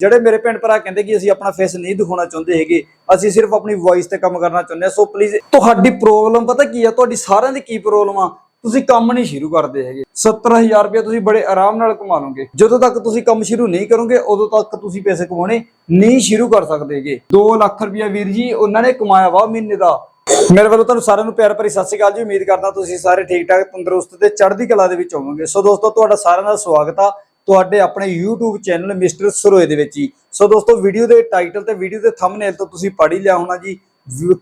ਜਿਹੜੇ ਮੇਰੇ ਭੈਣ ਭਰਾ ਕਹਿੰਦੇ ਕਿ ਅਸੀਂ ਆਪਣਾ ਫੇਸ ਨਹੀਂ ਦਿਖਾਉਣਾ ਚਾਹੁੰਦੇ ਹੈਗੇ, ਅਸੀਂ ਸਿਰਫ ਆਪਣੀ ਵੌਇਸ ਤੇ ਕੰਮ ਕਰਨਾ ਚਾਹੁੰਦੇ ਹਾਂ। ਸੋ ਪਲੀਜ਼ ਤੁਹਾਡੀ ਪ੍ਰੋਬਲਮ ਪਤਾ ਕੀ ਆ? ਤੁਹਾਡੀ ਸਾਰਿਆਂ ਦੀ ਕੀ ਪ੍ਰੋਬਲਮ ਆ? ਤੁਸੀਂ ਕੰਮ ਨਹੀਂ ਸ਼ੁਰੂ ਕਰਦੇ ਹੈਗੇ। 70000 ਰੁਪਏ ਤੁਸੀਂ ਬੜੇ ਆਰਾਮ ਨਾਲ ਕਮਾ ਲਓਗੇ। ਜਦੋਂ ਤੱਕ ਤੁਸੀਂ ਕੰਮ ਸ਼ੁਰੂ ਨਹੀਂ ਕਰੋਗੇ, ਉਦੋਂ ਤੱਕ ਤੁਸੀਂ ਪੈਸੇ ਕਮਾਉਣੇ ਨਹੀਂ ਸ਼ੁਰੂ ਕਰ ਸਕਦੇਗੇ 2 ਲੱਖ ਰੁਪਏ ਵੀਰ ਜੀ, ਉਹਨਾਂ ਨੇ ਕਮਾਇਆ ਵਾ ਮਹੀਨੇ ਦਾ। ਮੇਰੇ ਵੱਲੋਂ ਤੁਹਾਨੂੰ ਸਾਰਿਆਂ ਨੂੰ ਪਿਆਰ ਭਰੀ ਸਤਿ ਸ਼੍ਰੀ ਅਕਾਲ ਜੀ। ਉਮੀਦ ਕਰਦਾ ਤੁਸੀਂ ਸਾਰੇ ਠੀਕ ਠਾਕ ਤੰਦਰੁਸਤ ਤੇ ਚੜ੍ਹਦੀ ਕਲਾ ਦੇ ਵਿੱਚ ਹੋਵੋਗੇ। ਸੋ ਦੋਸਤੋ, ਤੁਹਾਡਾ ਸਾਰਿਆਂ ਦਾ ਸਵਾਗਤ ਆ। ਤੁਹਾਡੇ ਆਪਣੇ YouTube ਚੈਨਲ ਮਿਸਟਰ ਸਰੋਏ ਦੇ ਵਿੱਚ ਹੀ। ਸੋ ਦੋਸਤੋ ਵੀਡੀਓ ਦੇ ਟਾਈਟਲ ਤੇ ਵੀਡੀਓ ਦੇ ਥੰਬਨੇਲ ਤੋਂ ਤੁਸੀਂ ਪੜ੍ਹ ਹੀ ਲਿਆ ਹੋਣਾ ਜੀ।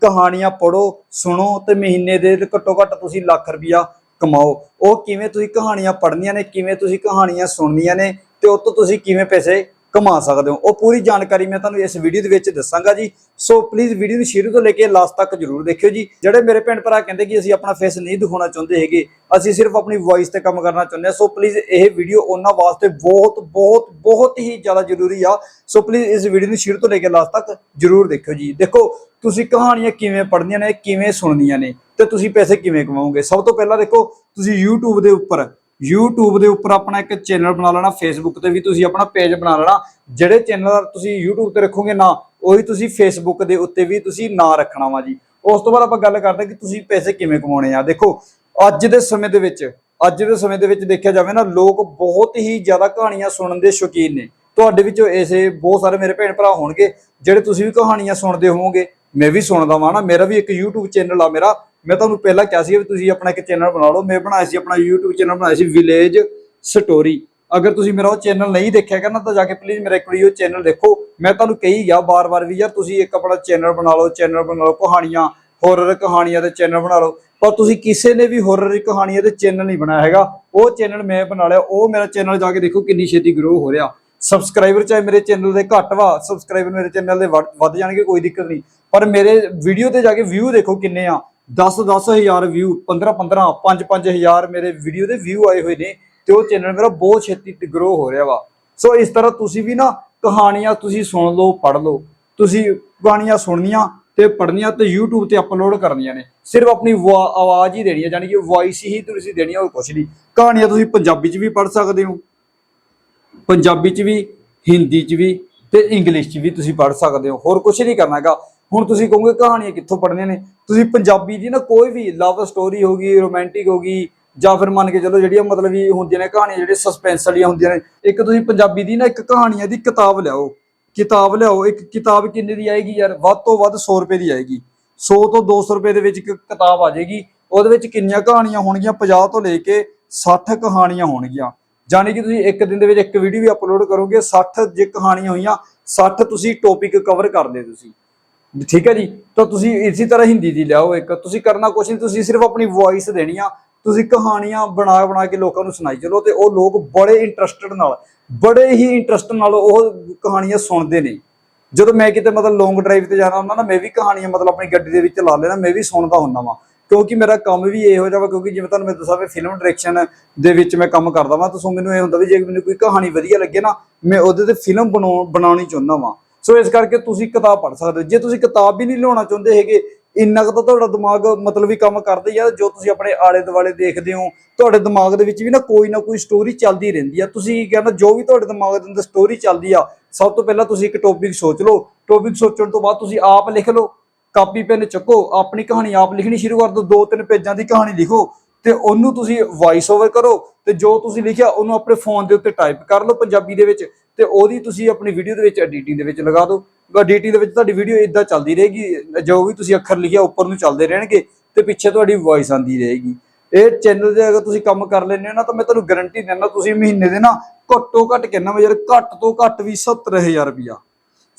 ਕਹਾਣੀਆਂ ਪੜੋ ਸੁਣੋ ਤੇ ਮਹੀਨੇ ਦੇ ਘੱਟੋ ਘੱਟ ਤੁਸੀਂ ਲੱਖ ਰੁਪਿਆ ਕਮਾਓ। ਉਹ ਕਿਵੇਂ ਤੁਸੀਂ ਕਹਾਣੀਆਂ ਪੜ੍ਹਨੀਆਂ ਨੇ, ਕਿਵੇਂ ਤੁਸੀਂ ਕਹਾਣੀਆਂ ਸੁਣਨੀਆਂ ਨੇ ਤੇ ਉਹ ਤੋਂ ਤੁਸੀਂ ਕਿਵੇਂ ਪੈਸੇ ਕਮਾ ਸਕਦੇ ਹੋ। ਉਹ ਪੂਰੀ ਜਾਣਕਾਰੀ ਮੈਂ ਤੁਹਾਨੂੰ ਇਸ ਵੀਡੀਓ ਦੇ ਵਿੱਚ ਦੱਸਾਂਗਾ ਜੀ। ਸੋ ਪਲੀਜ਼ ਵੀਡੀਓ ਨੂੰ ਸ਼ੁਰੂ ਤੋਂ ਲੈ ਕੇ ਲਾਸਟ ਤੱਕ ਜਰੂਰ ਦੇਖਿਓ ਜੀ। ਜਿਹੜੇ ਮੇਰੇ ਭੈਣ ਭਰਾ ਕਹਿੰਦੇ ਕਿ ਅਸੀਂ ਆਪਣਾ ਫੇਸ ਨਹੀਂ ਦਿਖਾਉਣਾ ਚਾਹੁੰਦੇ ਹੈਗੇ, ਅਸੀਂ ਸਿਰਫ ਆਪਣੀ ਵੌਇਸ ਤੇ ਕੰਮ ਕਰਨਾ ਚਾਹੁੰਦੇ ਹਾਂ। ਸੋ ਪਲੀਜ਼ ਇਹ ਵੀਡੀਓ ਉਹਨਾਂ ਵਾਸਤੇ ਬਹੁਤ ਬਹੁਤ ਬਹੁਤ ਹੀ ਜ਼ਿਆਦਾ ਜ਼ਰੂਰੀ ਆ। ਸੋ ਪਲੀਜ਼ ਇਸ ਵੀਡੀਓ ਨੂੰ ਸ਼ੁਰੂ ਤੋਂ ਲੈ ਕੇ ਲਾਸਟ ਤੱਕ ਜਰੂਰ ਦੇਖਿਓ ਜੀ। ਦੇਖੋ, ਤੁਸੀਂ ਕਹਾਣੀਆਂ ਕਿਵੇਂ ਪੜ੍ਹਨੀਆਂ ਨੇ, ਕਿਵੇਂ ਸੁਣਨੀਆਂ ਨੇ ਤੇ ਤੁਸੀਂ ਪੈਸੇ ਕਿਵੇਂ ਕਮਾਓਗੇ? ਸਭ ਤੋਂ ਪਹਿਲਾਂ ਦੇਖੋ, ਤੁਸੀਂ YouTube ਦੇ ਉੱਪਰ YouTube ਦੇ ਉੱਪਰ ਆਪਣਾ ਇੱਕ ਚੈਨਲ ਬਣਾ ਲੈਣਾ, Facebook ਤੇ ਵੀ ਤੁਸੀਂ ਆਪਣਾ ਪੇਜ ਬਣਾ ਲੈਣਾ। ਜਿਹੜੇ ਚੈਨਲ ਤੁਸੀਂ YouTube ਤੇ ਰੱਖੋਗੇ ਨਾ, ਉਹੀ ਤੁਸੀਂ Facebook ਦੇ ਉੱਤੇ ਵੀ ਤੁਸੀਂ ਨਾਂ ਰੱਖਣਾ ਵਾ ਜੀ। ਉਸ ਤੋਂ ਬਾਅਦ ਆਪਾਂ ਗੱਲ ਕਰਦੇ ਕਿ ਤੁਸੀਂ ਪੈਸੇ ਕਿਵੇਂ ਕਮਾਉਣੇ ਆ। ਦੇਖੋ, ਅੱਜ ਦੇ ਸਮੇਂ ਦੇ ਵਿੱਚ, ਅੱਜ ਦੇ ਸਮੇਂ ਦੇ ਵਿੱਚ ਦੇਖਿਆ ਜਾਵੇ ਨਾ, ਲੋਕ ਬਹੁਤ ਹੀ ਜ਼ਿਆਦਾ ਕਹਾਣੀਆਂ ਸੁਣਨ ਦੇ ਸ਼ੌਕੀਨ ਨੇ। ਤੁਹਾਡੇ ਵਿੱਚੋਂ ਐਸੇ ਬਹੁਤ ਸਾਰੇ ਮੇਰੇ ਭੈਣ ਭਰਾ ਹੋਣਗੇ, ਜਿਹੜੇ ਤੁਸੀਂ ਵੀ ਕਹਾਣੀਆਂ ਸੁਣਦੇ ਹੋਵੋਗੇ। ਮੈਂ ਵੀ ਸੁਣਦਾ ਵਾਂ ਨਾ, ਮੇਰਾ ਵੀ ਇੱਕ YouTube ਚੈਨਲ ਆ, ਮੇਰਾ ਮੈਂ ਤੁਹਾਨੂੰ ਪਹਿਲਾਂ ਕਿਹਾ ਸੀ ਵੀ ਤੁਸੀਂ ਆਪਣਾ ਇੱਕ ਚੈਨਲ ਬਣਾ ਲਓ। ਮੈਂ ਬਣਾਇਆ ਸੀ ਆਪਣਾ YouTube ਚੈਨਲ ਬਣਾਇਆ ਸੀ ਵਿਲੇਜ ਸਟੋਰੀ ਅਗਰ ਤੁਸੀਂ ਮੇਰਾ ਉਹ ਚੈਨਲ ਨਹੀਂ ਦੇਖਿਆ ਕਰਨਾ, ਤਾਂ ਜਾ ਕੇ ਪਲੀਜ਼ ਮੇਰਾ ਇੱਕ ਵਾਰੀ ਉਹ ਚੈਨਲ ਦੇਖੋ। ਮੈਂ ਤੁਹਾਨੂੰ ਕਹੀ ਗਿਆ ਬਾਰ-ਬਾਰ ਵੀ, ਯਾਰ ਤੁਸੀਂ ਇੱਕ ਆਪਣਾ ਚੈਨਲ ਬਣਾ ਲਓ ਚੈਨਲ ਬਣਾ ਲਓ, ਕਹਾਣੀਆਂ ਹੋਰਰ ਕਹਾਣੀਆਂ ਦੇ ਚੈਨਲ ਬਣਾ ਲਓ। ਪਰ ਤੁਸੀਂ ਕਿਸੇ ਨੇ ਵੀ ਹੋਰਰ ਕਹਾਣੀਆਂ ਦੇ ਚੈਨਲ ਨਹੀਂ ਬਣਾਇਆ ਹੈਗਾ। ਉਹ ਚੈਨਲ ਮੈਂ ਬਣਾ ਲਿਆ। ਉਹ ਮੇਰਾ ਚੈਨਲ ਜਾ ਕੇ ਦੇਖੋ ਕਿੰਨੀ ਛੇਤੀ ਗਰੋ ਹੋ ਰਿਹਾ। ਸਬਸਕ੍ਰਾਈਬਰ ਚਾਹੇ ਮੇਰੇ ਚੈਨਲ ਦੇ ਘੱਟ ਵਾ ਸਬਸਕ੍ਰਾਈਬਰ ਮੇਰੇ ਚੈਨਲ ਦੇ ਵੱਧ ਵੱਧ ਜਾਣਗੇ, ਕੋਈ ਦਿੱਕਤ ਨਹੀਂ। ਪਰ ਮੇਰੇ ਵੀਡੀਓ ਤੇ ਜਾ ਕੇ ਵਿਊ ਦੇਖੋ ਕਿੰਨੇ ਆ। 10 10000 ਵਿਊ 15 15 5 5000 ਮੇਰੇ ਵੀਡੀਓ ਦੇ ਵਿਊ ਆਏ ਹੋਏ ਨੇ ਤੇ ਉਹ ਚੈਨਲ ਮੇਰਾ ਬਹੁਤ ਛੇਤੀ ਗਰੋ ਹੋ ਰਿਹਾ ਵਾ। ਸੋ ਇਸ ਤਰ੍ਹਾਂ ਤੁਸੀਂ ਵੀ ਨਾ ਕਹਾਣੀਆਂ ਤੁਸੀਂ ਸੁਣ ਲਓ, ਪੜ੍ਹ ਲਓ। ਤੁਸੀਂ ਕਹਾਣੀਆਂ ਸੁਣਨੀਆਂ ਤੇ ਪੜ੍ਹਨੀਆਂ ਤੇ YouTube ਤੇ ਅਪਲੋਡ ਕਰਨੀਆਂ ਨੇ। ਸਿਰਫ ਆਪਣੀ ਵਾ- ਆਵਾਜ਼ ਹੀ ਦੇਣੀ ਹੈ ਯਾਨੀ ਕਿ ਵੌਇਸ ਹੀ ਤੁਸੀਂ ਦੇਣੀ ਹੈ ਹੋਰ ਕੁਝ ਨਹੀਂ। ਕਹਾਣੀਆਂ ਤੁਸੀਂ ਪੰਜਾਬੀ 'ਚ ਵੀ ਪੜ੍ਹ ਸਕਦੇ ਹੋ। ਪੰਜਾਬੀ 'ਚ ਵੀ, ਹਿੰਦੀ 'ਚ ਵੀ ਤੇ ਇੰਗਲਿਸ਼ 'ਚ ਵੀ ਤੁਸੀਂ ਪੜ੍ਹ ਸਕਦੇ ਹੋ। ਹੋਰ ਕੁਝ ਨਹੀਂ ਕਰਨਾ ਹੈਗਾ। ਹੁਣ ਤੁਸੀਂ ਕਹੋਗੇ ਕਹਾਣੀਆਂ ਕਿੱਥੋਂ ਪੜ੍ਹਨੀਆਂ ਨੇ? ਤੁਸੀਂ ਪੰਜਾਬੀ ਦੀ ਨਾ ਕੋਈ ਵੀ ਲਵ ਸਟੋਰੀ ਹੋਗੀ ਰੋਮਾਂਟਿਕ ਹੋਗੀ ਜਾਂ ਫਿਰ ਮੰਨ ਕੇ ਚਲੋ ਜਿਹੜੀਆਂ ਮਤਲਬ ਵੀ ਹੁੰਦੀਆਂ ਨੇ ਕਹਾਣੀਆਂ ਜਿਹੜੇ ਸਸਪੈਂਸ ਵਾਲੀਆਂ ਹੁੰਦੀਆਂ ਨੇ, ਇੱਕ ਤੁਸੀਂ ਪੰਜਾਬੀ ਦੀ ਨਾ ਇੱਕ ਕਹਾਣੀਆਂ ਦੀ ਕਿਤਾਬ ਲਿਆਓ। ਕਿਤਾਬ ਲਿਆਓ, ਇੱਕ ਕਿਤਾਬ ਕਿੰਨੇ ਦੀ ਆਏਗੀ ਯਾਰ? ਵੱਧ ਤੋਂ ਵੱਧ 100 ਰੁਪਏ ਦੀ ਆਏਗੀ। 100 ਤੋਂ 200 ਰੁਪਏ ਦੇ ਵਿੱਚ ਇੱਕ ਕਿਤਾਬ ਆ ਜਾਏਗੀ, ਉਹਦੇ ਵਿੱਚ ਕਿੰਨੀਆਂ ਕਹਾਣੀਆਂ ਹੋਣਗੀਆਂ? 50 ਤੋਂ ਲੈ ਕੇ 60 ਕਹਾਣੀਆਂ ਹੋਣਗੀਆਂ। ਜਾਣੀ ਕਿ ਤੁਸੀਂ ਇੱਕ ਦਿਨ ਦੇ ਵਿੱਚ ਇੱਕ ਵੀਡੀਓ ਵੀ ਅਪਲੋਡ ਕਰੋਗੇ 60 ਜੇ ਕਹਾਣੀਆਂ ਹੋਈਆਂ 60 ਤੁਸੀਂ ਟੌਪਿਕ ਕਵਰ ਕਰਦੇ ਤੁਸੀਂ। ਠੀਕ ਹੈ ਜੀ? ਤਾਂ ਤੁਸੀਂ ਇਸੇ ਤਰ੍ਹਾਂ ਹਿੰਦੀ ਦੀ ਲਿਆਓ ਇੱਕ। ਤੁਸੀਂ ਕਰਨਾ ਕੁਛ ਨਹੀਂ, ਤੁਸੀਂ ਸਿਰਫ ਆਪਣੀ ਵੌਇਸ ਦੇਣੀ ਆ। ਤੁਸੀਂ ਕਹਾਣੀਆਂ ਬਣਾ ਬਣਾ ਕੇ ਲੋਕਾਂ ਨੂੰ ਸੁਣਾਈ ਚਲੋ ਤੇ ਉਹ ਲੋਕ ਬੜੇ ਇੰਟਰਸਟਡ ਨਾਲ, ਬੜੇ ਹੀ ਇੰਟਰਸਟ ਨਾਲ ਉਹ ਕਹਾਣੀਆਂ ਸੁਣਦੇ ਨੇ। ਜਦੋਂ ਮੈਂ ਕਿਤੇ ਮਤਲਬ ਲੌਂਗ ਡਰਾਈਵ ਤੇ ਜਾਣਾ ਹੁੰਦਾ ਨਾ, ਮੈਂ ਵੀ ਕਹਾਣੀਆਂ ਮਤਲਬ ਆਪਣੀ ਗੱਡੀ ਦੇ ਵਿੱਚ ਲਾ ਲੈਣਾ ਮੈਂ ਵੀ ਸੁਣਦਾ ਹੁੰਦਾ ਵਾਂ। ਕਿਉਂਕਿ ਮੇਰਾ ਕੰਮ ਵੀ ਇਹੋ ਜਿਹਾ ਵਾ, ਕਿਉਂਕਿ ਜਿਵੇਂ ਤੁਹਾਨੂੰ ਮੈਂ ਦੱਸਾਂ ਵੀ ਫਿਲਮ ਡਾਇਰੈਕਸ਼ਨ ਦੇ ਵਿੱਚ ਮੈਂ ਕੰਮ ਕਰਦਾ ਵਾਂ। ਤਾਂ ਸੋ ਮੈਨੂੰ ਇਹ ਹੁੰਦਾ ਵੀ ਜੇ ਮੈਨੂੰ ਕੋਈ ਕਹਾਣੀ ਵਧੀਆ ਲੱਗੇ ਨਾ, ਮੈਂ ਉਹਦੇ ਤੇ ਫਿਲਮ ਬਣਾਉਣੀ ਚਾਹੁੰਦਾ ਵਾਂ। ਸੋ ਇਸ ਕਰਕੇ ਤੁਸੀਂ ਕਿਤਾਬ ਪੜ੍ਹ ਸਕਦੇ ਹੋ। ਜੇ ਤੁਸੀਂ ਕਿਤਾਬ ਵੀ ਨਹੀਂ ਲਿਆਉਣਾ ਚਾਹੁੰਦੇ ਹੈਗੇ, ਇੰਨਾ ਕੁ ਤਾਂ ਤੁਹਾਡਾ ਦਿਮਾਗ ਮਤਲਬ ਵੀ ਕੰਮ ਕਰਦਾ ਹੀ ਜੋ ਤੁਸੀਂ ਆਪਣੇ ਆਲੇ ਦੁਆਲੇ ਦੇਖਦੇ ਹੋ, ਤੁਹਾਡੇ ਦਿਮਾਗ ਦੇ ਵਿੱਚ ਵੀ ਨਾ ਕੋਈ ਨਾ ਕੋਈ ਸਟੋਰੀ ਚੱਲਦੀ ਰਹਿੰਦੀ ਆ। ਤੁਸੀਂ ਕੀ ਕਰਨਾ, ਜੋ ਵੀ ਤੁਹਾਡੇ ਦਿਮਾਗ ਦੇ ਅੰਦਰ ਸਟੋਰੀ ਚੱਲਦੀ ਆ, ਸਭ ਤੋਂ ਪਹਿਲਾਂ ਤੁਸੀਂ ਇੱਕ ਟੌਪਿਕ ਸੋਚ ਲਓ। ਟੌਪਿਕ ਸੋਚਣ ਤੋਂ ਬਾਅਦ ਤੁਸੀਂ ਆਪ ਲਿਖ ਲਓ, ਕਾਪੀ, ਪੈਨ ਚੱਕੋ, ਆਪਣੀ ਕਹਾਣੀ ਆਪ ਲਿਖਣੀ ਸ਼ੁਰੂ ਕਰ ਦਿਓ ਦੋ ਤਿੰਨ ਪੇਜਾਂ ਦੀ ਕਹਾਣੀ ਲਿਖੋ, ਤੇ ਉਹਨੂੰ ਤੁਸੀਂ ਵਾਇਸ ਓਵਰ ਕਰੋ, ਤੇ ਜੋ ਤੁਸੀਂ ਲਿਖਿਆ ਉਹਨੂੰ ਆਪਣੇ ਫੋਨ ਦੇ ਉੱਤੇ ਟਾਈਪ ਕਰ ਲਓ ਪੰਜਾਬੀ ਦੇ ਵਿੱਚ। ਤੇ ਉਹਦੀ ਤੁਸੀਂ ਆਪਣੀ ਵੀਡੀਓ ਦੇ ਵਿੱਚ ਐਡੀਟਿੰਗ ਦੇ ਵਿੱਚ ਲਗਾ ਦਿਓ। ਐਡੀਟਿੰਗ ਦੇ ਵਿੱਚ ਤੁਹਾਡੀ ਵੀਡੀਓ ਇਦਾਂ ਚੱਲਦੀ ਰਹੇਗੀ, ਜੋ ਵੀ ਤੁਸੀਂ ਅੱਖਰ ਲਿਖਿਆ ਉੱਪਰ ਨੂੰ ਚੱਲਦੇ ਰਹਿਣਗੇ ਤੇ ਪਿੱਛੇ ਤੁਹਾਡੀ ਵਾਇਸ ਆਂਦੀ ਰਹੇਗੀ। ਇਹ ਚੈਨਲ ਦੇ ਅਗਰ ਤੁਸੀਂ ਕੰਮ ਕਰ ਲੈਂਦੇ ਹੋ ਨਾ, ਤਾਂ ਮੈਂ ਤੁਹਾਨੂੰ ਗਾਰੰਟੀ ਦਿੰਦਾ ਤੁਸੀਂ ਮਹੀਨੇ ਦੇ ਨਾ ਘੱਟੋ ਘੱਟ ਕਹਿੰਦਾ ਵਾ ਯਾਰ ਘੱਟ ਤੋਂ ਘੱਟ ਵੀ 70000 ਰੁਪਇਆ।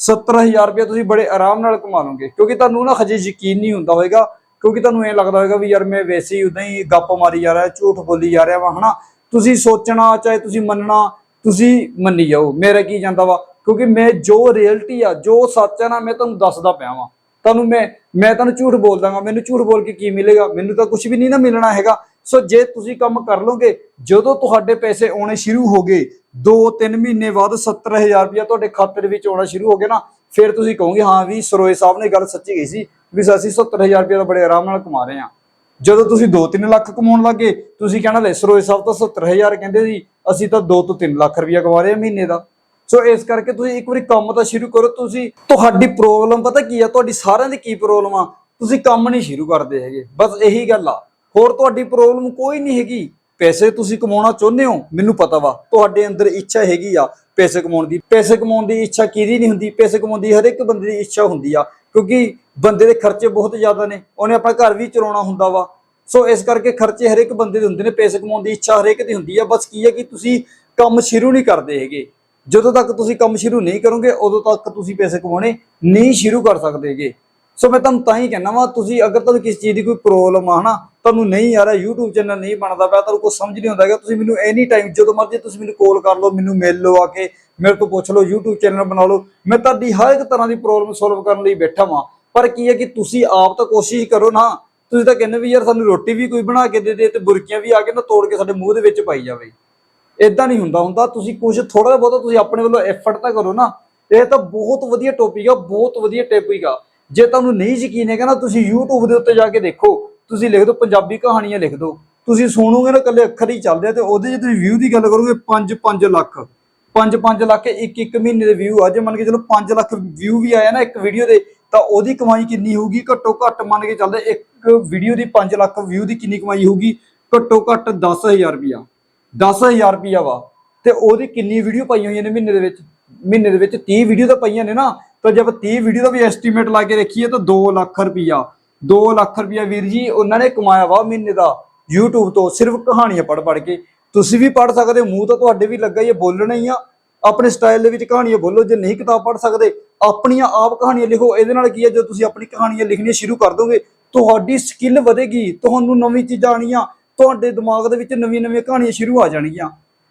70000 ਰੁਪਇਆ ਤੁਸੀਂ ਬੜੇ ਆਰਾਮ ਨਾਲ ਕਮਾ ਲਓਗੇ। ਕਿਉਂਕਿ ਤੁਹਾਨੂੰ ਨਾ ਹਜੇ ਯਕੀਨ ਨਹੀਂ ਹੁੰਦਾ ਹੋਵੇਗਾ ਕਿਉਂਕਿ ਤੁਹਾਨੂੰ ਇਹ ਲੱਗਦਾ ਹੋਵੇਗਾ ਵੀ ਯਾਰ ਮੈਂ ਵੈਸੇ ਹੀ ਉਦਾਂ ਹੀ ਗੱਪ ਮਾਰੀ ਜਾ ਰਿਹਾ, ਝੂਠ ਬੋਲੀ ਜਾ ਰਿਹਾ ਵਾ, ਹਨਾ। ਤੁਸੀਂ ਸੋਚਣਾ, ਚਾਹੇ ਤੁਸੀਂ ਮੰਨਣਾ ਤੁਸੀਂ ਮੰਨੀ ਜਾਓ, ਮੇਰਾ ਕੀ ਜਾਂਦਾ ਵਾ? ਕਿਉਂਕਿ ਮੈਂ ਜੋ ਰਿਐਲਿਟੀ ਆ, ਜੋ ਸੱਚ ਆ ਨਾ, ਮੈਂ ਤੁਹਾਨੂੰ ਦੱਸਦਾ ਪਿਆ ਵਾਂ। ਤੁਹਾਨੂੰ ਮੈਂ ਮੈਂ ਤੁਹਾਨੂੰ ਝੂਠ ਬੋਲ ਦਾਂਗਾ, ਮੈਨੂੰ ਝੂਠ ਬੋਲ ਕੇ ਕੀ ਮਿਲੇਗਾ? ਮੈਨੂੰ ਤਾਂ ਕੁਝ ਵੀ ਨਹੀਂ ਨਾ ਮਿਲਣਾ ਹੈਗਾ। ਸੋ ਜੇ ਤੁਸੀਂ ਕੰਮ ਕਰ ਲੋਗੇ ਜਦੋਂ ਤੁਹਾਡੇ ਪੈਸੇ ਆਉਣੇ ਸ਼ੁਰੂ ਹੋ ਗਏ 2-3 ਮਹੀਨੇ ਬਾਅਦ 70000 ਰੁਪਇਆ ਤੁਹਾਡੇ ਖਾਤੇ ਦੇ ਵਿੱਚ ਆਉਣਾ ਸ਼ੁਰੂ ਹੋ ਗਿਆ ਨਾ, ਫਿਰ ਤੁਸੀਂ ਕਹੋਗੇ, ਹਾਂ ਵੀ ਸਰੋਏ ਸਾਹਿਬ ਨੇ ਗੱਲ ਸੱਚੀ ਕਹੀ ਸੀ ਵੀ ਅਸੀਂ 70000 ਰੁਪਇਆ ਤਾਂ ਬੜੇ ਆਰਾਮ ਨਾਲ ਕਮਾ ਰਹੇ ਹਾਂ। ਜਦੋਂ ਤੁਸੀਂ 2-3 ਲੱਖ ਕਮਾਉਣ ਲੱਗੇ, ਤੁਸੀਂ ਕਹਿਣਾ ਲੈ ਸਰੋਏ ਸਾਹਿਬ ਤਾਂ 70000 ਕਹਿੰਦੇ ਸੀ ਅਸੀਂ ਤਾਂ 2 ਤੋਂ 3 ਲੱਖ ਰੁਪਇਆ ਕਮਾ ਰਹੇ ਹਾਂ ਮਹੀਨੇ ਦਾ। ਸੋ ਇਸ ਕਰਕੇ ਤੁਸੀਂ ਇੱਕ ਵਾਰੀ ਕੰਮ ਤਾਂ ਸ਼ੁਰੂ ਕਰੋ, ਤੁਸੀਂ ਤੁਹਾਡੀ ਪ੍ਰੋਬਲਮ ਪਤਾ ਕੀ ਆ? ਤੁਹਾਡੀ ਸਾਰਿਆਂ ਦੀ ਕੀ ਪ੍ਰੋਬਲਮ ਆ? ਤੁਸੀਂ ਕੰਮ ਨਹੀਂ ਸ਼ੁਰੂ ਕਰਦੇ ਹੈਗੇ। ਬਸ ਇਹੀ ਗੱਲ ਆ। ਹੋਰ ਤੁਹਾਡੀ ਪ੍ਰੋਬਲਮ ਕੋਈ ਨਹੀਂ ਹੈਗੀ। ਪੈਸੇ ਤੁਸੀਂ ਕਮਾਉਣਾ ਚਾਹੁੰਦੇ ਹੋ, ਮੈਨੂੰ ਪਤਾ ਵਾ। ਤੁਹਾਡੇ ਅੰਦਰ ਇੱਛਾ ਹੈਗੀ ਆ ਪੈਸੇ ਕਮਾਉਣ ਦੀ। ਪੈਸੇ ਕਮਾਉਣ ਦੀ ਇੱਛਾ ਕਿਹਦੀ ਨਹੀਂ ਹੁੰਦੀ? ਪੈਸੇ ਕਮਾਉਣ ਦੀ ਹਰ ਇੱਕ ਬੰਦੇ ਦੀ ਇੱਛਾ ਹੁੰਦੀ ਆ। ਕਿਉਂਕਿ ਬੰਦੇ ਦੇ ਖਰਚੇ ਬਹੁਤ ਜ਼ਿਆਦਾ ਨੇ। ਉਹਨੇ ਆਪਣਾ ਘਰ ਵੀ ਚਲਾਉਣਾ ਹੁੰਦਾ ਵਾ। ਸੋ ਇਸ ਕਰਕੇ ਖਰਚੇ ਹਰੇਕ ਬੰਦੇ ਦੇ ਹੁੰਦੇ ਨੇ, ਪੈਸੇ ਕਮਾਉਣ ਦੀ ਇੱਛਾ ਹਰੇਕ ਦੀ ਹੁੰਦੀ ਹੈ, ਬਸ ਕੀ ਹੈ ਕਿ ਤੁਸੀਂ ਕੰਮ ਸ਼ੁਰੂ ਨਹੀਂ ਕਰਦੇ ਹੈਗੇ। ਜਦੋਂ ਤੱਕ ਤੁਸੀਂ ਕੰਮ ਸ਼ੁਰੂ ਨਹੀਂ ਕਰੋਗੇ, ਉਦੋਂ ਤੱਕ ਤੁਸੀਂ ਪੈਸੇ ਕਮਾਉਣੇ ਨਹੀਂ ਸ਼ੁਰੂ ਕਰ ਸਕਦੇਗੇ ਸੋ ਮੈਂ ਤੁਹਾਨੂੰ ਤਾਂ ਹੀ ਕਹਿੰਦਾ ਵਾਂ, ਤੁਸੀਂ ਅਗਰ ਤੁਹਾਨੂੰ ਕਿਸੇ ਚੀਜ਼ ਦੀ ਕੋਈ ਪ੍ਰੋਬਲਮ ਆ, ਹਨਾ, ਤੁਹਾਨੂੰ ਨਹੀਂ ਆ ਰਿਹਾ YouTube ਚੈਨਲ ਨਹੀਂ ਬਣਦਾ ਪਿਆ, ਤੁਹਾਨੂੰ ਕੁਝ ਸਮਝ ਨਹੀਂ ਆਉਂਦਾ ਹੈਗਾ, ਤੁਸੀਂ ਮੈਨੂੰ ਐਨੀ ਟਾਈਮ ਜਦੋਂ ਮਰਜ਼ੀ ਤੁਸੀਂ ਮੈਨੂੰ ਕਾਲ ਕਰ ਲਓ, ਮੈਨੂੰ ਮਿਲ ਲਓ ਆ ਕੇ, ਮੇਰੇ ਤੋਂ ਪੁੱਛ ਲਓ, YouTube ਚੈਨਲ ਬਣਾ ਲਓ, ਮੈਂ ਤੁਹਾਡੀ ਹਰ ਇੱਕ ਤਰ੍ਹਾਂ ਦੀ ਪ੍ਰੋਬਲਮ ਸੋਲਵ ਕਰਨ ਲਈ ਬੈਠਾ ਵਾਂ। ਪਰ ਕੀ ਹੈ ਕਿ ਤੁਸੀਂ ਆਪ ਤਾਂ ਕੋਸ਼ਿਸ਼ ਕਰੋ ਨਾ ਤੁਸੀਂ ਤਾਂ ਕਹਿੰਦੇ ਵੀ ਯਾਰ ਸਾਨੂੰ ਰੋਟੀ ਵੀ ਕੋਈ ਬਣਾ ਕੇ ਦੇ ਦੇ ਤੇ ਬੁਰਕੀਆਂ ਵੀ ਆ ਕੇ ਨਾ ਤੋੜ ਕੇ ਸਾਡੇ ਮੂੰਹ ਦੇ ਵਿੱਚ ਪਾਈ ਜਾਵੇ। ਇਦਾਂ ਨਹੀਂ ਹੁੰਦਾ ਹੁੰਦਾ ਤੁਸੀਂ ਕੁਝ ਥੋੜਾ ਬਹੁਤਾ ਤੁਸੀਂ ਆਪਣੇ ਵੱਲੋਂ ਐਫਰਟ ਤਾਂ ਕਰੋ ਨਾ, ਇਹ ਤਾਂ ਬਹੁਤ ਵਧੀਆ ਟੌਪਿਕ ਆ, ਬਹੁਤ ਵਧੀਆ ਟੌਪਿਕ ਆ। ਜੇ ਤੁਹਾਨੂੰ ਨਹੀਂ ਯਕੀਨ ਹੈਗਾ ਨਾ, ਤੁਸੀਂ YouTube ਦੇ ਉੱਤੇ ਜਾ ਕੇ ਦੇਖੋ, ਤੁਸੀਂ ਲਿਖ ਦਿਓ, ਪੰਜਾਬੀ ਕਹਾਣੀਆਂ ਲਿਖ ਦਿਓ। ਤੁਸੀਂ ਸੁਣੋਗੇ ਨਾ ਕੱਲੇ ਅੱਖਰ ਹੀ ਚੱਲਦੇ ਆ ਤੇ ਉਹਦੇ ਜੇ ਤੁਸੀਂ ਵਿਊ ਦੀ ਗੱਲ ਕਰੋਗੇ 5-5 ਲੱਖ। 5-5 ਲੱਖ ਇੱਕ ਇੱਕ ਮਹੀਨੇ ਦੇ ਵਿਊ ਆ। ਜੇ ਮੰਨ ਕੇ ਚਲੋ 5 ਲੱਖ ਵਿਊ ਵੀ ਆਇਆ ਨਾ ਇੱਕ ਵੀਡੀਓ ਦੇ ਤਾਂ ਉਹਦੀ ਕਮਾਈ ਕਿੰਨੀ ਹੋਊਗੀ? ਘੱਟੋ ਘੱਟ ਮੰਨ ਕੇ ਚੱਲਦੇ ਇੱਕ ਵੀਡੀਓ ਦੀ 5 ਲੱਖ ਵਿਊ ਦੀ ਕਿੰਨੀ ਕਮਾਈ ਹੋਊਗੀ? ਘੱਟੋ ਘੱਟ 10000 ਰੁਪਿਆ 10000 ਰੁਪਿਆ ਵਾ। ਤੇ ਉਹਦੀ ਕਿੰਨੀ ਵੀਡੀਓ ਪਾਈਆਂ ਹੋਈਆਂ ਨੇ ਮਹੀਨੇ ਦੇ ਵਿੱਚ? ਮਹੀਨੇ ਦੇ ਵਿੱਚ 30 ਵੀਡੀਓ ਤਾਂ ਪਈਆਂ ਨੇ ਨਾ। ਤਾਂ ਜਦ 30 ਵੀਡੀਓ ਦਾ ਵੀ ਐਸਟੀਮੇਟ ਲਾ ਕੇ ਰੱਖੀਏ ਤਾਂ 2 ਲੱਖ ਰੁਪਿਆ 2 ਲੱਖ ਰੁਪਿਆ ਵੀਰ ਜੀ, ਉਹਨਾਂ ਨੇ ਕਮਾਇਆ ਵਾ ਮਹੀਨੇ ਦਾ YouTube ਤੋਂ। ਸਿਰਫ ਕਹਾਣੀਆਂ ਪੜ ਪੜ ਕੇ। ਤੁਸੀਂ ਵੀ ਪੜ ਸਕਦੇ ਮੂੰਹ ਤਾਂ ਤੁਹਾਡੇ ਵੀ ਲੱਗਾ ਹੀ ਹੈ ਬੋਲਣਾ ਹੀ ਆ। ਆਪਣੇ ਸਟਾਈਲ ਦੇ ਵਿੱਚ ਕਹਾਣੀਆਂ ਬੋਲੋ। ਜੇ ਨਹੀਂ ਕਿਤਾਬ ਪੜ ਸਕਦੇ ਆਪਣੀਆਂ ਆਪ ਕਹਾਣੀਆਂ ਲਿਖੋ, ਇਹਦੇ ਨਾਲ ਕੀ ਹੈ, ਜਦੋਂ ਤੁਸੀਂ ਆਪਣੀ ਕਹਾਣੀਆਂ ਲਿਖਣੀਆਂ ਸ਼ੁਰੂ ਕਰ ਦੋਗੇ, ਤੁਹਾਡੀ ਸਕਿੱਲ ਵਧੇਗੀ, ਤੁਹਾਨੂੰ ਨਵੀਂ ਚੀਜ਼ਾਂ ਆਣੀਆਂ ਤੁਹਾਡੇ ਦਿਮਾਗ ਦੇ ਵਿੱਚ ਨਵੀਆਂ ਨਵੀਆਂ ਕਹਾਣੀਆਂ ਸ਼ੁਰੂ ਆ ਜਾਣਗੀਆਂ।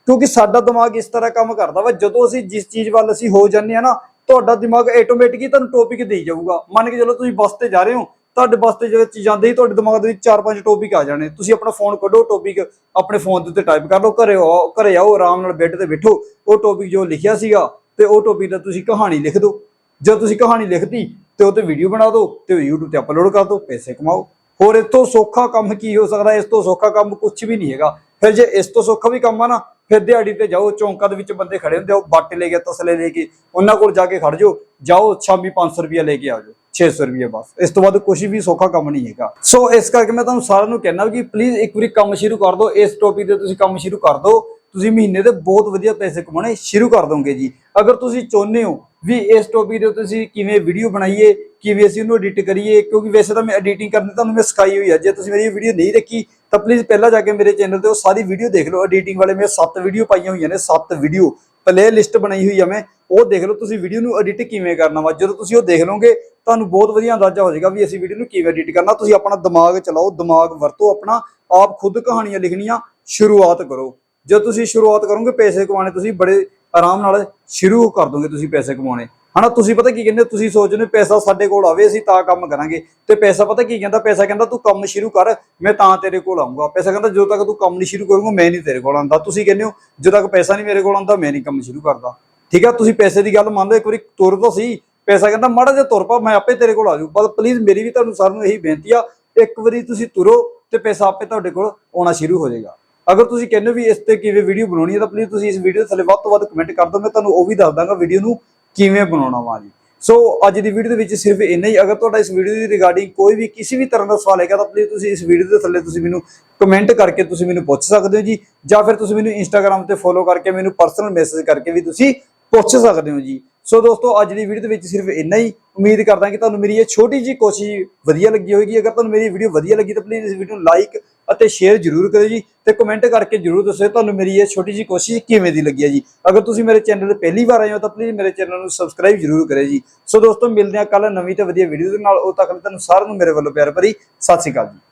ਕਿਉਂਕਿ ਸਾਡਾ ਦਿਮਾਗ ਇਸ ਤਰ੍ਹਾਂ ਕੰਮ ਕਰਦਾ ਵਾ, ਜਦੋਂ ਅਸੀਂ ਜਿਸ ਚੀਜ਼ ਵੱਲ ਅਸੀਂ ਹੋ ਜਾਂਦੇ ਆ ਨਾ, ਤੁਹਾਡਾ ਦਿਮਾਗ ਆਟੋਮੈਟਿਕਲੀ ਤੁਹਾਨੂੰ ਟੌਪਿਕ ਦੇਈ ਜਾਊਗਾ। ਮੰਨ ਕੇ ਚਲੋ ਤੁਸੀਂ ਬੱਸ ਤੇ ਜਾ ਰਹੇ ਹੋ, ਤੁਹਾਡੇ ਬੱਸ ਤੇ ਵਿੱਚ ਜਾਂਦੇ ਹੀ ਤੁਹਾਡੇ ਦਿਮਾਗ ਦੇ ਵਿੱਚ ਚਾਰ ਪੰਜ ਟੌਪਿਕ ਆ ਜਾਣੇ। ਤੁਸੀਂ ਆਪਣਾ ਫੋਨ ਕੱਢੋ ਟੌਪਿਕ ਆਪਣੇ ਫੋਨ ਦੇ ਉੱਤੇ ਟਾਈਪ ਕਰ ਲਓ, ਘਰੇ ਆਓ ਘਰੇ ਆਓ, ਆਰਾਮ ਨਾਲ ਬੈੱਡ ਤੇ ਬੈਠੋ, ਉਹ ਟੌਪਿਕ ਜੋ ਲਿਖਿਆ ਸੀਗਾ, ਤੇ ਉਹ ਟੌਪਿਕ ਦਾ ਤੁਸੀਂ ਕਹਾਣੀ ਲਿਖ ਦਿਓ। ਜਦ ਤੁਸੀਂ ਕਹਾਣੀ ਲਿਖਤੀ ਤੇ ਉਹ ਤੇ ਵੀਡੀਓ ਬਣਾ ਦਿਓ ਤੇ YouTube ਤੇ ਅਪਲੋਡ ਕਰ ਦਿਓ, ਪੈਸੇ ਕਮਾਓ। ਹੋਰ ਇਸ ਤੋਂ ਸੌਖਾ ਕੰਮ ਕੀ ਹੋ ਸਕਦਾ? ਇਸ ਤੋਂ ਸੌਖਾ ਕੰਮ ਕੁਝ ਵੀ ਨਹੀਂ ਹੈਗਾ। ਫਿਰ ਜੇ ਇਸ ਤੋਂ ਸੌਖਾ ਵੀ ਕੰਮ ਆ ਨਾ, ਫਿਰ ਦਿਹਾੜੀ ਤੇ ਜਾਓ, ਚੌਂਕਾਂ ਦੇ ਵਿੱਚ ਬੰਦੇ ਖੜੇ ਹੁੰਦੇ ਆ, ਉਹ ਬਾਟੇ ਲੈ ਕੇ, ਤਸਲੇ ਲੈ ਕੇ, ਉਹਨਾਂ ਕੋਲ ਜਾ ਕੇ ਖੜ ਜਾਓ। ਜਾਓ, ਸ਼ਾਮੀ 500 ਰੁਪਇਆ ਲੈ ਕੇ ਆ ਜਾਓ 600 ਰੁਪਏ ਬਸ। ਇਸ ਤੋਂ ਬਾਅਦ ਕੁਝ ਵੀ ਸੌਖਾ ਕੰਮ ਨਹੀਂ ਹੈਗਾ। ਸੋ ਇਸ ਕਰਕੇ ਮੈਂ ਤੁਹਾਨੂੰ ਸਾਰਿਆਂ ਨੂੰ ਕਹਿਣਾ ਕਿ ਪਲੀਜ਼ ਇੱਕ ਵਾਰੀ ਕੰਮ ਸ਼ੁਰੂ ਕਰ ਦਿਓ। ਇਸ ਟੌਪਿਕ ਤੇ ਤੁਸੀਂ ਕੰਮ ਸ਼ੁਰੂ ਕਰ ਦਿਓ। ਤੁਸੀਂ ਮਹੀਨੇ ਦੇ ਬਹੁਤ ਵਧੀਆ ਪੈਸੇ ਕਮਾਉਣੇ ਸ਼ੁਰੂ ਕਰ ਦੋਗੇ ਜੀ। ਅਗਰ ਤੁਸੀਂ ਚਾਹੁੰਦੇ ਹੋ ਵੀ ਇਸ ਟੌਪਿਕ ਦੇ ਉੱਤੇ ਅਸੀਂ ਕਿਵੇਂ ਵੀਡੀਓ ਬਣਾਈਏ, ਕਿਵੇਂ ਅਸੀਂ ਉਹਨੂੰ ਐਡਿਟ ਕਰੀਏ, ਕਿਉਂਕਿ ਵੈਸੇ ਤਾਂ ਮੈਂ ਐਡੀਟਿੰਗ ਕਰਨੀ ਤੁਹਾਨੂੰ ਮੈਂ ਸਿਖਾਈ ਹੋਈ ਹੈ ਜੇ ਤੁਸੀਂ ਮੇਰੀ ਵੀਡੀਓ ਨਹੀਂ ਦੇਖੀ, ਤਾਂ ਪਲੀਜ਼ ਪਹਿਲਾਂ ਜਾ ਕੇ ਮੇਰੇ ਚੈਨਲ ਤੇ ਉਹ ਸਾਰੀ ਵੀਡੀਓ ਦੇਖ ਲਓ। ਐਡੀਟਿੰਗ ਵਾਲੇ ਮੇਰੇ 7 ਵੀਡੀਓ ਪਾਈਆਂ ਹੋਈਆਂ ਨੇ 7 ਵੀਡੀਓ ਪਲੇ ਲਿਸਟ ਬਣਾਈ ਹੋਈ ਆ ਮੈਂ, ਉਹ ਦੇਖ ਲਓ ਤੁਸੀਂ ਵੀਡੀਓ ਨੂੰ ਐਡਿਟ ਕਿਵੇਂ ਕਰਨਾ ਵਾ। ਜਦੋਂ ਤੁਸੀਂ ਉਹ ਦੇਖ ਲਓਗੇ, ਤੁਹਾਨੂੰ ਬਹੁਤ ਵਧੀਆ ਅੰਦਾਜ਼ਾ ਹੋ ਜਾਏਗਾ ਵੀ ਅਸੀਂ ਵੀਡੀਓ ਨੂੰ ਕਿਵੇਂ ਐਡਿਟ ਕਰਨਾ। ਤੁਸੀਂ ਆਪਣਾ ਦਿਮਾਗ ਚਲਾਓ, ਦਿਮਾਗ ਵਰਤੋ ਆਪਣਾ। ਆਪ ਖੁਦ ਕਹਾਣੀਆਂ ਲਿਖਣੀਆਂ ਸ਼ੁਰੂਆਤ ਕਰੋ। ਜਦ ਤੁਸੀਂ ਸ਼ੁਰੂਆਤ ਕਰੋਗੇ ਪੈਸੇ ਕਮਾਉਣੇ, ਤੁਸੀਂ ਬੜੇ ਆਰਾਮ ਨਾਲ ਸ਼ੁਰੂ ਕਰ ਦੋਗੇ ਤੁਸੀਂ ਪੈਸੇ ਕਮਾਉਣੇ। ਹਨਾ, ਤੁਸੀਂ ਪਤਾ ਕੀ ਕਹਿੰਦੇ ਹੋ? ਤੁਸੀਂ ਸੋਚਦੇ ਹੋ ਪੈਸਾ ਸਾਡੇ ਕੋਲ ਆਵੇ, ਅਸੀਂ ਤਾਂ ਕੰਮ ਕਰਾਂਗੇ। ਤੇ ਪੈਸਾ ਪਤਾ ਕੀ ਕਹਿੰਦਾ? ਪੈਸਾ ਕਹਿੰਦਾ, ਤੂੰ ਕੰਮ ਸ਼ੁਰੂ ਕਰ, ਮੈਂ ਤਾਂ ਤੇਰੇ ਕੋਲ ਆਉਂਗਾ ਪੈਸਾ ਕਹਿੰਦਾ, ਜਦੋਂ ਤੱਕ ਤੂੰ ਕੰਮ ਨਹੀਂ ਸ਼ੁਰੂ ਕਰੂੰਗਾ, ਮੈਂ ਨਹੀਂ ਤੇਰੇ ਕੋਲ ਆਉਂਦਾ। ਤੁਸੀਂ ਕਹਿੰਦੇ ਹੋ, ਜਦੋਂ ਤੱਕ ਪੈਸਾ ਨਹੀਂ ਮੇਰੇ ਕੋਲ ਆਉਂਦਾ, ਮੈਂ ਨਹੀਂ ਕੰਮ ਸ਼ੁਰੂ ਕਰਦਾ। ਠੀਕ ਆ? ਤੁਸੀਂ ਪੈਸੇ ਦੀ ਗੱਲ ਮੰਨ ਲਓ ਇੱਕ ਵਾਰੀ ਤੁਰ ਤਾਂ ਸਹੀ। ਪੈਸਾ ਕਹਿੰਦਾ, ਮਾੜਾ ਜਿਹਾ ਤੁਰ ਪਾ, ਮੈਂ ਆਪੇ ਤੇਰੇ ਕੋਲ ਆ ਜੂ ਬਸ ਪਲੀਜ਼ ਮੇਰੀ ਵੀ ਤੁਹਾਨੂੰ ਸਾਰਿਆਂ ਨੂੰ ਇਹੀ ਬੇਨਤੀ ਆ, ਇੱਕ ਵਾਰੀ ਤੁਸੀਂ ਤੁਰੋ ਤੇ ਪੈਸਾ ਆਪੇ ਤੁਹਾਡੇ ਕੋਲ ਆਉਣਾ ਸ਼ੁਰੂ ਹੋ ਜਾਏਗਾ। ਅਗਰ ਤੁਸੀਂ ਕਹਿੰਦੇ ਹੋ ਵੀ ਇਸ ਤੇ ਕਿਵੇਂ ਵੀਡੀਓ ਬਣਾਉਣੀ ਹੈ ਤਾਂ ਪਲੀਜ਼ ਤੁਸੀਂ ਇਸ ਵੀਡੀਓ ਦੇ ਥੱਲੇ ਵੱਧ ਤੋਂ ਵੱਧ ਕਮੈਂਟ ਕਰ ਦਿਓ, ਮੈਂ ਤੁਹਾਨੂੰ ਉਹ ਵੀ ਦੱਸ ਦਾਂਗਾ ਵੀਡੀਓ ਨੂੰ ਕਿਵੇਂ ਬਣਾਉਣਾ ਵਾ ਜੀ। ਸੋ ਅੱਜ ਦੀ ਵੀਡੀਓ ਦੇ ਵਿੱਚ ਸਿਰਫ ਇੰਨਾ ਹੀ। ਅਗਰ ਤੁਹਾਡਾ ਇਸ ਵੀਡੀਓ ਦੀ ਰਿਗਾਰਡਿੰਗ ਕੋਈ ਵੀ ਕਿਸੇ ਵੀ ਤਰ੍ਹਾਂ ਦਾ ਸਵਾਲ ਹੈਗਾ ਤਾਂ ਪਲੀਜ਼ ਤੁਸੀਂ ਇਸ ਵੀਡੀਓ ਦੇ ਥੱਲੇ ਤੁਸੀਂ ਮੈਨੂੰ ਕਮੈਂਟ ਕਰਕੇ ਤੁਸੀਂ ਮੈਨੂੰ ਪੁੱਛ ਸਕਦੇ ਹੋ ਜੀ, ਜਾਂ ਫਿਰ ਤੁਸੀਂ ਮੈਨੂੰ ਇੰਸਟਾਗ੍ਰam ਤੇ ਫੋਲੋ ਕਰਕੇ ਮੈਨੂੰ ਪਰਸਨਲ ਮੈਸੇਜ ਕਰਕੇ ਵੀ ਤੁਸੀਂ ਪੁੱਛ ਸਕਦੇ ਹੋ ਜੀ। ਸੋ ਦੋਸਤੋ, ਅੱਜ ਦੀ ਵੀਡੀਓ ਦੇ ਵਿੱਚ ਸਿਰਫ ਇੰਨਾ ਹੀ। ਉਮੀਦ ਕਰਦਾ ਕਿ ਤੁਹਾਨੂੰ ਮੇਰੀ ਇਹ ਛੋਟੀ ਜੀ ਕੋਸ਼ਿਸ਼ ਵਧੀਆ ਲੱਗੀ ਹੋਵੇਗੀ। ਅਗਰ ਤੁਹਾਨੂੰ ਮੇਰੀ ਵੀਡੀਓ ਵਧੀਆ ਲੱਗੀ ਤਾਂ ਪਲੀਜ਼ ਇਸ ਵੀਡੀਓ ਨੂੰ ਲਾਈਕ ਅਤੇ ਸ਼ੇਅਰ ਜ਼ਰੂਰ ਕਰਿਓ ਜੀ ਤੇ ਕਮੈਂਟ ਕਰਕੇ ਜ਼ਰੂਰ ਦੱਸਿਓ ਤੁਹਾਨੂੰ ਮੇਰੀ ਇਹ ਛੋਟੀ ਜੀ ਕੋਸ਼ਿਸ਼ ਕਿਵੇਂ ਦੀ ਲੱਗੀ ਹੈ ਜੀ। ਅਗਰ ਤੁਸੀਂ ਮੇਰੇ ਚੈਨਲ ਤੇ ਪਹਿਲੀ ਵਾਰ ਆਏ ਹੋ ਤਾਂ ਪਲੀਜ਼ ਮੇਰੇ ਚੈਨਲ ਨੂੰ ਸਬਸਕ੍ਰਾਈਬ ਜ਼ਰੂਰ ਕਰਿਓ ਜੀ। ਸੋ ਦੋਸਤੋ, ਮਿਲਦੇ ਹਾਂ ਕੱਲ ਨਵੀਂ ਤੇ ਵਧੀਆ ਵੀਡੀਓ ਦੇ ਨਾਲ। ਉਹ ਤੱਕ ਲਈ ਤੁਹਾਨੂੰ ਸਾਰਿਆਂ ਨੂੰ ਮੇਰੇ ਵੱਲੋਂ ਪਿਆਰ ਭਰੀ। ਸਤਿ ਸ਼੍ਰੀ ਅਕਾਲ ਜੀ।